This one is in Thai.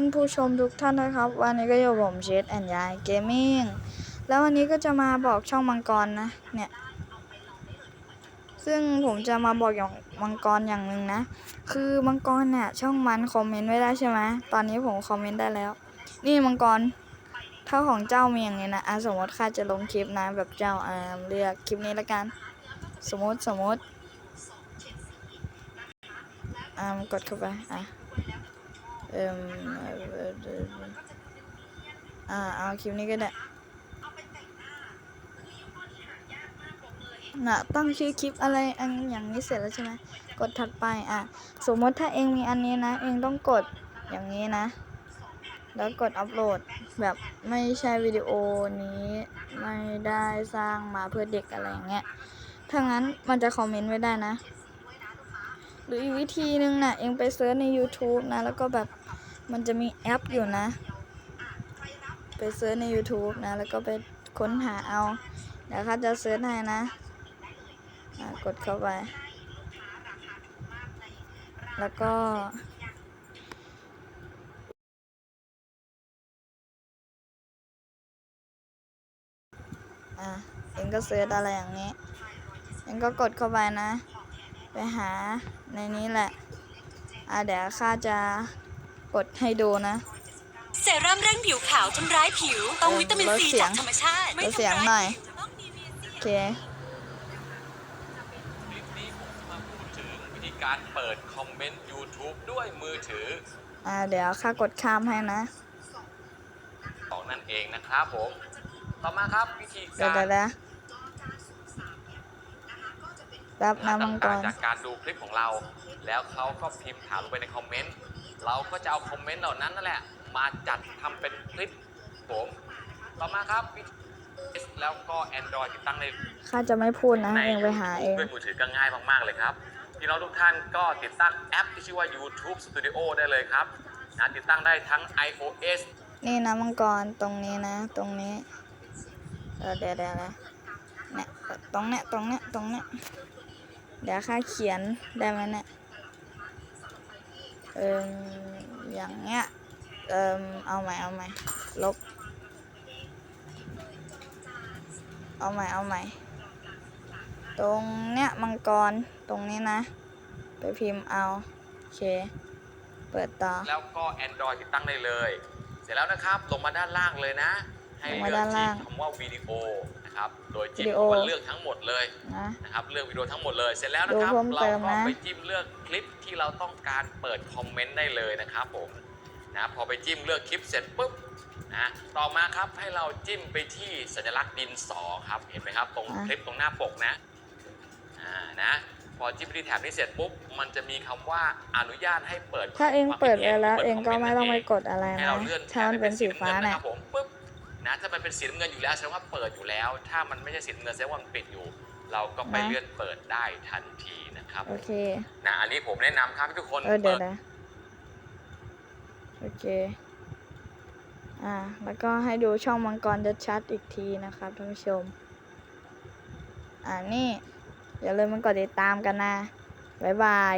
านผู้ชมทุกท่านนะครับ วันนี้ก็อยู่ผมเชดแอนยายเกมมิ่งแล้ววันนี้ก็จะมาบอกช่องมังกรนะ เนี่ย ซึ่งผมจะมาบอกอย่างมังกรอย่างหนึ่งนะ คือมังกรเนี่ยช่องมันคอมเมนต์ไว้ได้ใช่ไหมตอนนี้ผมคอมเมนต์ได้แล้ว นี่มังกรถ้าของเจ้ามีอย่างนี้นะอะสมมติข้าจะลงคลิปนะแบบเจ้าอ่าเลือกคลิปนี้ละกัน สมมติสมมติอ่ากดเข้าไปอะ เอ่มอ่าเอาคลิปนี้ก็ได้น่ะตั้งชื่อคลิปอะไรอันอย่างนี้เสร็จแล้วใช่ไหมกดถัดไปอะสมมติถ้าเองมีอันนี้นะ เองต้องกดอย่างนี้นะ แล้วกดอัปโหลดแบบไม่ใช่วิดีโอนี้ไม่ได้สร้างมาเพื่อเด็กอะไรอย่างเงี้ยถ้างั้นมันจะคอมเมนต์ไว้ได้นะ หรืออีกวิธีหนึ่งน่ะ เองไปเซิร์ชใน YouTube นะ แล้วก็แบบ มันจะมีแอปอยู่นะ ไปเซิร์ชใน YouTube นะ แล้วก็ไปค้นหาเอา เดี๋ยวเขาจะเซิร์ชให้นะกดเข้าไป แล้วก็อะเองก็เซิร์ชอะไรอย่างนี้เองก็กดเข้าไปนะ ไปหาในนี้แหละ อะเดี๋ยวข้าจะ กดให้ดูนะ เซรั่มเร่งผิวขาวทำร้ายผิว ต้องวิตามินลดซีเสียจาง กธรรมชาติลดเสียงหน่อยต้อง DVC โอเค คลิปนี้ผมจะมาพูดถึงวิธีการเปิดคอมเมนต์ YouTube ด้วยมือถืออ่า เดี๋ยวข้ากดข้ามให้นะ ของนั่นเองนะครับผม ต่อมาครับวิธีเดี๋ยวการเดี๋ยวเดี๋ยวแป๊บนะมังกต่างร ๆจากการดูคลิปของเรา แล้วเขาก็พิมพ์ถามลงไปในคอมเมนต์ เราก็จะเอาคอมเมนต์เหล่านั้นนั่นแหละ มาจัดทำเป็นคลิปผมต่อมาครับวิธีแล้วก็ Android ติดตั้งในข้าจะไม่พูดนะเองไปหาเองด้วยมือถือก็ง่ายมากๆเลยครับพี่น้องทุกท่านก็ติดตั้งแอปที่ชื่อว่า YouTube Studio ได้เลยครับนะติดตั้งได้ทั้ง iOS นี่นะมังกรตรงนี้นะ ตรงนี้เออเดี๋ยวเดี๋ยวนะเนี่ยตรงเนี้ยตรงเนี้ยตรงเนี้ยเดี๋ยวข้าเขียนได้ไหมเนี่ย เอิมอย่างเงี้ย เอิมเอาใหม่เอาใหม่ลบ เอาใหม่เอาใหม่ ตรงเนี้ยมังกรตรงนี้นะ ไปพิมพ์เอา โอเค เปิดต่อ แล้วก็ Android ติดตั้งได้เลย เสร็จแล้วนะครับ ลงมาด้านล่างเลยนะ ให้ลงมาเลือกด้านที่ล่าง คำว่าวิดีโอ นะครับ โดยจิ้มวิดีโอคำว่าเลือกทั้งหมดเลยนะนะครับ เลือกวิดีโอทั้งหมดเลย เสร็จแล้วนะครับ ดูเพิ่มเราเติมก็นะ ไปจิ้มเลือกคลิปที่เราต้องการเปิดคอมเมนต์ได้เลยนะครับผม นะพอไปจิ้มเลือกคลิปเสร็จปุ๊บนะต่อมาครับให้เราจิ้มไปที่สัญลักษณ์ดินสอครับเห็นไหมครับ ตรงคลิปตรงหน้าปกนะอ่านะพอจิ้มไปที่แถบนี้เสร็จปุ๊บมันจะมีคำว่าอนุญาตให้เปิดถ้าเองเปิดไว้แล้วปิเองก็ไม่ต้องไปกดอะไรให้นะเราเลื่อนถ้ามันเป็นสีฟ้านะเนี่ยครับผมปุ๊บ นะถ้ามันเป็นสีน้ำเงินอยู่แล้วแสดงว่าเปิดอยู่แล้ว ถ้ามันไม่ใช่สีน้ำเงินแสดงว่ามันปิดอยู่ เราก็ไปนะ เลื่อนเปิดได้ทันทีนะครับโอเค นะอันนี้ผมแนะนำครับให้ทุกคนเออเดี๋ยวปินะโอเค อ่า แล้วก็ให้ดูช่องมังกรจะชัดอีกทีนะครับท่านผู้ชม อ่านี่ อย่าลืมมากดติดตามกันนะ บ๊ายบาย